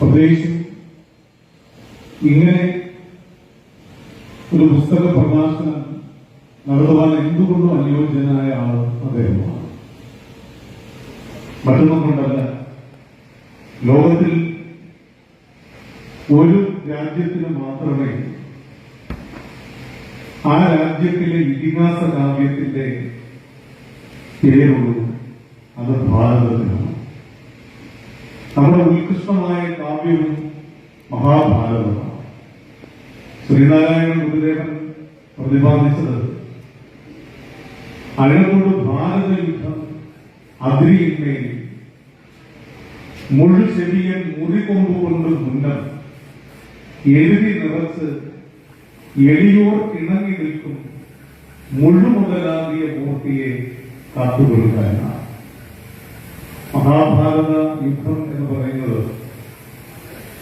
പ്രത്യേകിച്ചും ഇങ്ങനെ ഒരു പുസ്തക പ്രഭാഷണം നടത്തുവാൻ എന്തുകൊണ്ടും അനുയോജ്യനായ ആൾ അദ്ദേഹമാണ്. മറ്റൊന്നും കൊണ്ടല്ല ലോകത്തിൽ ഒരു രാജ്യത്തിന് മാത്രമേ ആ രാജ്യത്തിലെ ഇതിഹാസ കാവ്യത്തിന്റെ പേരുള്ളൂ അത് ഭാരതത്തിനാണ്. നമ്മുടെ ഉത്കൃഷ്ടമായ കാവ്യവും മഹാഭാരതവും. ശ്രീനാരായണ ഗുരുദേവൻ പ്രതിപാദിച്ചത് അതിനെക്കൊണ്ട് ഭാരത യുദ്ധം അതിരിയിന്മേൽ. മുഴു ചെവിയൻ മുറികൊമ്പുകൊണ്ട് മുന്നം എഴുതി നിറച്ച് എളിയോർ ഇണങ്ങി നിൽക്കും മുഴുമുതലാകിയ മൂർത്തിയെ കാത്തുകൊടുക്കാനാണ് മഹാഭാരത യുദ്ധം എന്ന് പറയുന്നത്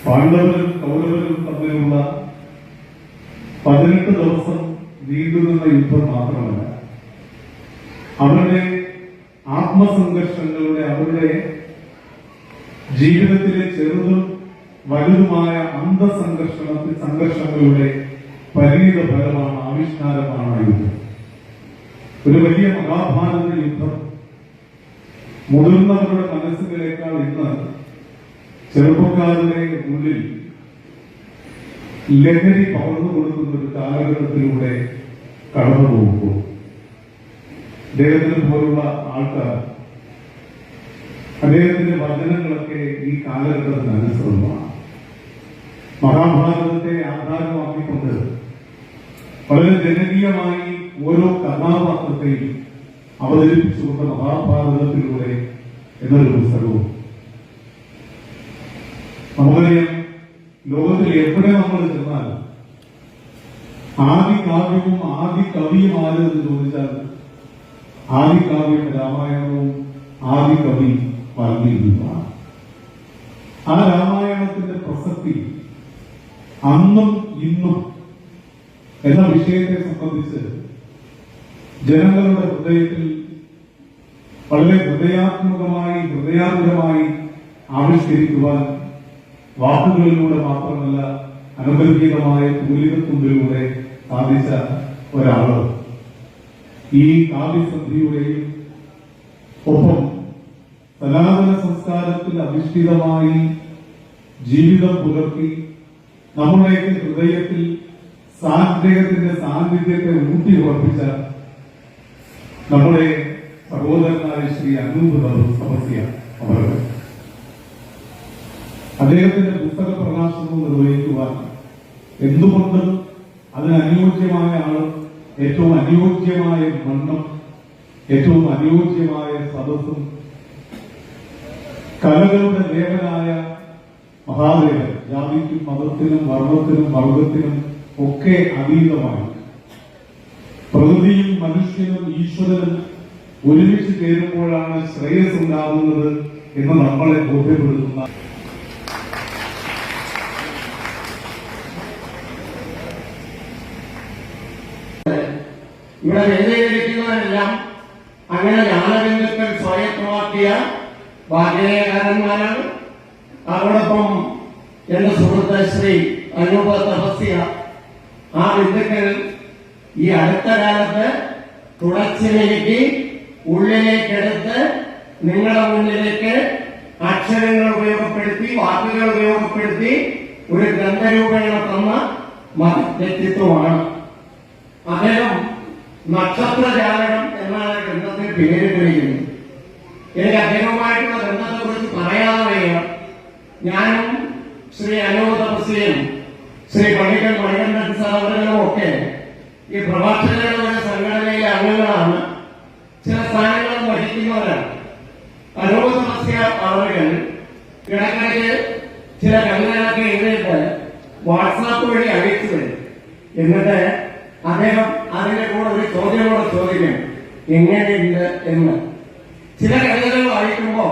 പാണ്ഡവരും കൗരവരും തമ്മിലുള്ള പതിനെട്ട് ദിവസം നീണ്ടുനിന്ന യുദ്ധം മാത്രമല്ല അവരുടെ ആത്മസംഘർഷങ്ങളുടെ അവരുടെ ജീവിതത്തിലെ ചെറുതും വലുതുമായ അന്തസംഘർഷണത്തിൽ സംഘർഷങ്ങളുടെ പരിണിത ഫലമാണ് ആവിഷ്കാരമാണ് യുദ്ധം. ഒരു വലിയ മഹാഭാരത മുതിർന്നവരുടെ മനസ്സിനേക്കാൾ ഇന്ന് ചെറുപ്പക്കാരുടെ ഉള്ളിൽ ലഹരി പകർന്നു കൊടുക്കുന്ന ഒരു കാലഘട്ടത്തിലൂടെ കടന്നു പോകുമ്പോൾ അദ്ദേഹത്തിനെ പോലുള്ള ആൾക്കാർ അദ്ദേഹത്തിന്റെ വചനങ്ങളൊക്കെ ഈ കാലഘട്ടത്തിന് അനുസൃതമാണ്. മഹാഭാരതത്തെ ആധാരമാക്കിക്കൊണ്ട് വളരെ ജനകീയമായി ഓരോ കഥാപാത്രത്തെയും അവതരിപ്പിച്ചുകൊണ്ട് മഹാഭാരതത്തിലൂടെ എന്നൊരു പുസ്തകവും. നമുക്കറിയാം ലോകത്തിൽ എവിടെ നമ്മൾ ചെന്നാൽ ആദ്യ കാവ്യവും ആദ്യ കവിയും ആരെന്ന് ചോദിച്ചാൽ ആദ്യ കാവ്യം രാമായണവും ആദ്യ കവി വാൽമീകിയുമാണ് ആ രാമായണത്തിന്റെ പ്രസക്തി അന്നും ഇന്നും എന്ന വിഷയത്തെ സംബന്ധിച്ച് ജനങ്ങളുടെ ഹൃദയത്തിൽ വളരെ ഹൃദയാത്മകമായി ഹൃദയാന്തരമായി ആവിഷ്കരിക്കുവാൻ വാക്കുകളിലൂടെ മാത്രമല്ല അനുബന്ധിതമായ തൂലികത്തുമ്പിലൂടെ സാധിച്ച ഒരാൾ. ഈ കാവ്യസന്ധിയുടെയും ഒപ്പം സനാതന സംസ്കാരത്തിൽ അധിഷ്ഠിതമായി ജീവിതം പുലർത്തി നമ്മുടെയൊക്കെ ഹൃദയത്തിൽ സാദ്ദേഹത്തിന്റെ സാന്നിധ്യത്തെ ഊട്ടി ഉറപ്പിച്ച നമ്മുടെ സഹോദരനായ ശ്രീ അനൂപ് ബാബു സമസ്യ അവർ അദ്ദേഹത്തിന്റെ പുസ്തക പ്രകാശനം നിർവഹിക്കുവാൻ എന്തുകൊണ്ട് അതിന് ആൾ ഏറ്റവും അനുയോജ്യമായ മണ്ണും ഏറ്റവും അനുയോജ്യമായ സദസ്സും കലകളുടെ ദേവനായ മഹാദേവൻ ജാതിക്കും മതത്തിനും വർണത്തിനും വർഗത്തിനും ഒക്കെ അതീതമായി. പ്രകൃതിയും മനുഷ്യനും ഈശ്വരനും ഒരുമിച്ച് ചേരുമ്പോഴാണ് ശ്രേയസ് ഉണ്ടാകുന്നത് എന്ന് നമ്മളെ ബോധ്യപ്പെടുത്തുന്ന ഇവിടെ വേദീകരിക്കുന്നവരെല്ലാം അങ്ങനെ ജ്ഞാനബിന്ദുക്കൾ പ്രവർത്തിയ ഭാഗ്യകാരന്മാരാണ് അതോടൊപ്പം എന്റെ സുഹൃത്ത് ശ്രീ അനൂപ തപസ്യ ആ ബിന്ദുക്കൾ ഈ അടുത്ത കാലത്ത് തുടച്ചിലേക്ക് ഉള്ളിലേക്കെടുത്ത് നിങ്ങളുടെ മുന്നിലേക്ക് അക്ഷരങ്ങൾ ഉപയോഗപ്പെടുത്തി വാക്കുകൾ ഉപയോഗപ്പെടുത്തി ഒരു ഗ്രന്ഥരൂപേണ തന്ന വ്യക്തിത്വമാണ്. അദ്ദേഹം നക്ഷത്രജാലകം എന്നാണ് ഗ്രന്ഥത്തിന് പേര് വിളിക്കുന്നത് എനിക്ക് അദ്ദേഹവുമായിട്ടുള്ള ഗ്രന്ഥത്തെ കുറിച്ച് പറയാതെ ഞാനും ശ്രീ അനൂതപസ്യയും ശ്രീ പണിക്കൻ മണികണ്ഠൻ സാധനങ്ങളും ഒക്കെ ഈ പ്രഭാഷകരുടെ സംഘടനയിലെ അംഗങ്ങളാണ്. ചില സ്ഥാനങ്ങളും വഹിക്കുന്നവരാണ്. അനൂതപസ്യ ആളുകൾ ഇടക്കിടയ്ക്ക് ചില കവിതകളൊക്കെ എഴുതിയിട്ട് വാട്സാപ്പ് വഴി അയച്ചു തരും എന്നിട്ട് അദ്ദേഹം അതിന്റെ കൂടെ ഒരു ചോദ്യങ്ങളോട് ചോദിക്കും എങ്ങനെയുണ്ട്? എന്ന്. ചില കവിതകൾ വായിക്കുമ്പോ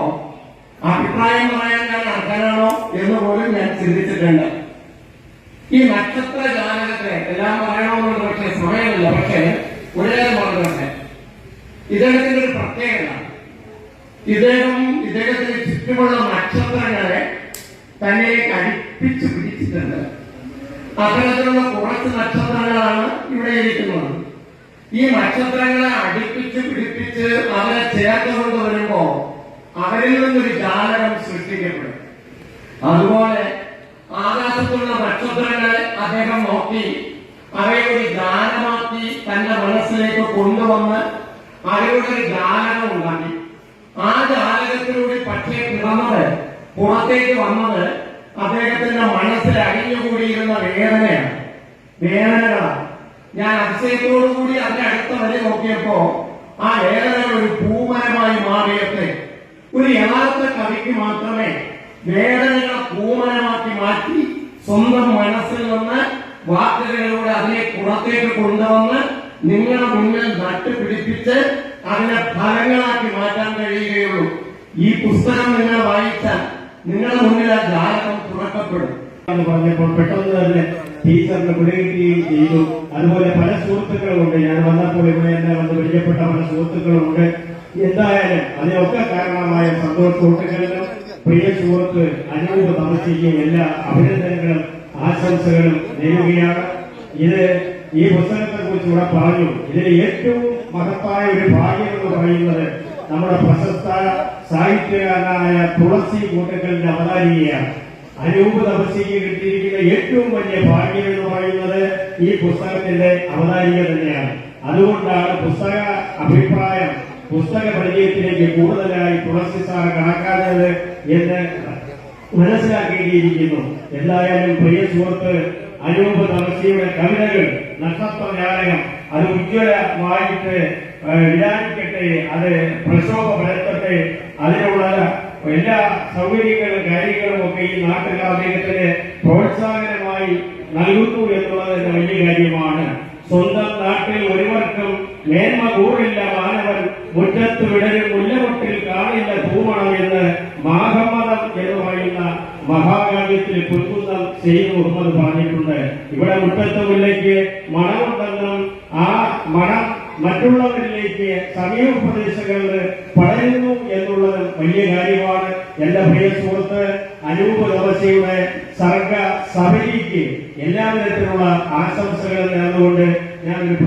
അഭിപ്രായം പറയാൻ ഞാൻ അർഹനാണോ എന്ന് പോലും ഞാൻ ചിന്തിച്ചിട്ടുണ്ട്. ഈ നക്ഷത്ര ജാലകത്തെ എല്ലാം പറയണമെന്നുള്ള പക്ഷേ സമയമില്ല പക്ഷേ ഒരു കാര്യം പറഞ്ഞോട്ടെ ഇദ്ദേഹത്തിന്റെ ഒരു പ്രത്യേകത. ഇദ്ദേഹം ഇദ്ദേഹത്തിന് ചുറ്റുമുള്ള നക്ഷത്രങ്ങളെ തന്നിലേക്ക് അടുപ്പിച്ച് പിടിച്ചിട്ടുണ്ട്. അത്തരത്തിലുള്ള കുറച്ച് നക്ഷത്രങ്ങളാണ് ഇവിടെ ഇരിക്കുന്നത്. ഈ നക്ഷത്രങ്ങളെ അടുപ്പിച്ച് പിടിപ്പിച്ച് അവരെ ചേർത്ത് കൊണ്ടുവരുമ്പോ അവരിൽ നിന്നൊരു ജാലകം സൃഷ്ടിക്കപ്പെടും. അതുപോലെ ആകാശത്തുള്ള നക്ഷത്രങ്ങളെ അദ്ദേഹം നോക്കി അവയെ ഒരു തന്റെ മനസ്സിലേക്ക് കൊണ്ടുവന്ന് അവയുടെ ഒരു ജാലകം ഉണ്ടാക്കി. ആ ജാലകത്തിലൂടെ പക്ഷേ പിറന്നത് പുറത്തേക്ക് വന്നത് അദ്ദേഹത്തിന്റെ മനസ്സിൽ അടിഞ്ഞുകൂടിയിരുന്ന വേദനയാണ്. വേദനകളാണ്. ഞാൻ അതിശയത്തോടുകൂടി അതിന്റെ അടുത്ത വരെ നോക്കിയപ്പോ ആ വേദനകൾ ഒരു പൂമരമായി മാറിയത്തെ ഒരു യഥാർത്ഥ കവിക്ക് മാത്രമേ വേദനകളെ പൂമരമാക്കി മാറ്റി സ്വന്തം മനസ്സിൽ നിന്ന് വാക്കുകളിലൂടെ അതിനെ പുറത്തേക്ക് കൊണ്ടുവന്ന് നിങ്ങളുടെ മുന്നിൽ നട്ടുപിടിപ്പിച്ച് അതിനെ ഫലങ്ങളാക്കി മാറ്റാൻ കഴിയുകയുള്ളൂ. ഈ പുസ്തകം നിങ്ങൾ വായിച്ചാൽ നിങ്ങളുടെ മുന്നിൽ ആ ജാലകം തുറക്കപ്പെടും. പറഞ്ഞപ്പോൾ പെട്ടെന്ന് തന്നെ ടീച്ചറിന് പിടികിട്ടുകയും ചെയ്തു. അതുപോലെ പല സുഹൃത്തുക്കളുമുണ്ട്. ഞാൻ വന്നപ്പോൾ ഇവിടെ എന്നെ വന്ന് പരിചയപ്പെട്ട പല സുഹൃത്തുക്കളുമുണ്ട്. എന്തായാലും അതിനൊക്കെ കാരണമായ സന്തോഷ പ്രിയ സുഹൃത്ത് അനൂപ് താമസിക്കുകയും എല്ലാ അഭിനന്ദനങ്ങളും ആശംസകളും നേരുകയാണ്. ഇത് ഈ പുസ്തകത്തെ കുറിച്ച് ഇവിടെ പറഞ്ഞു. ഇതിൽ ഏറ്റവും മഹത്തായ ഒരു ഭാഗ്യം എന്ന് പറയുന്നത് നമ്മുടെ പ്രശസ്ത സാഹിത്യകാരനായ തുളസി കൂട്ടക്കലിന്റെ അവതാരികയാണ്. അനൂപ് തപസ്യയ്ക്ക് കിട്ടിയിരിക്കുന്ന ഏറ്റവും വലിയ ഭാഗ്യം എന്ന് പറയുന്നത് ഈ പുസ്തകത്തിന്റെ അവതാരിക തന്നെയാണ്. അതുകൊണ്ടാണ് പുസ്തക അഭിപ്രായം പുസ്തക പരിചയത്തിലേക്ക് കൂടുതലായി തുളസി സാർ കണക്കാക്കുന്നത് എന്ന് മനസ്സിലാക്കേണ്ടിയിരിക്കുന്നു എന്തായാലും പ്രിയ സുഹൃത്ത് അനൂപ് തപസ്യയുടെ കവിതകൾ നക്ഷത്ര ജാലകം അത് ഉജ്ജ്വലമായിട്ട് വിരാജിക്കട്ടെ അത് പ്രക്ഷോഭപ്പെടുത്തട്ടെ അതിനുള്ള എല്ലാ സൗകര്യങ്ങളും കാര്യങ്ങളും ഒക്കെ ഈ നാട്ടുകാർ അദ്ദേഹത്തിന് പ്രോത്സാഹനമായി നൽകുന്നു എന്നുള്ളത് വലിയ കാര്യമാണ്. സ്വന്തം നാട്ടിൽ ഒരുവർക്കും മേന്മ കൂറില്ല. മാനവൻ മുറ്റത്ത് വിടരും മുല്ലമുട്ടിൽ കാണില്ല പൂമണം എന്ന് പറയുന്ന മഹാകാവ്യത്തിൽ പുൽകുന്നം സെയ്ദ് മുഹമ്മദ് പറഞ്ഞിട്ടുണ്ട്. ഇവിടെ മുറ്റത്ത് മുല്ലയ്ക്ക് മണമുണ്ടെന്നും ആ മണം മറ്റുള്ളവരിലേക്ക് സമീപ പ്രദേശങ്ങളിൽ പടരുന്നു എന്നുള്ളത് വലിയ കാര്യമാണ്. എന്റെ പ്രിയ സുഹൃത്ത് അനൂപ് ദവസയുടെ സർഗ സഭയിലേക്ക് എല്ലാ തരത്തിലുള്ള ആശംസകൾ നേർന്നുകൊണ്ട് ഞാനൊരു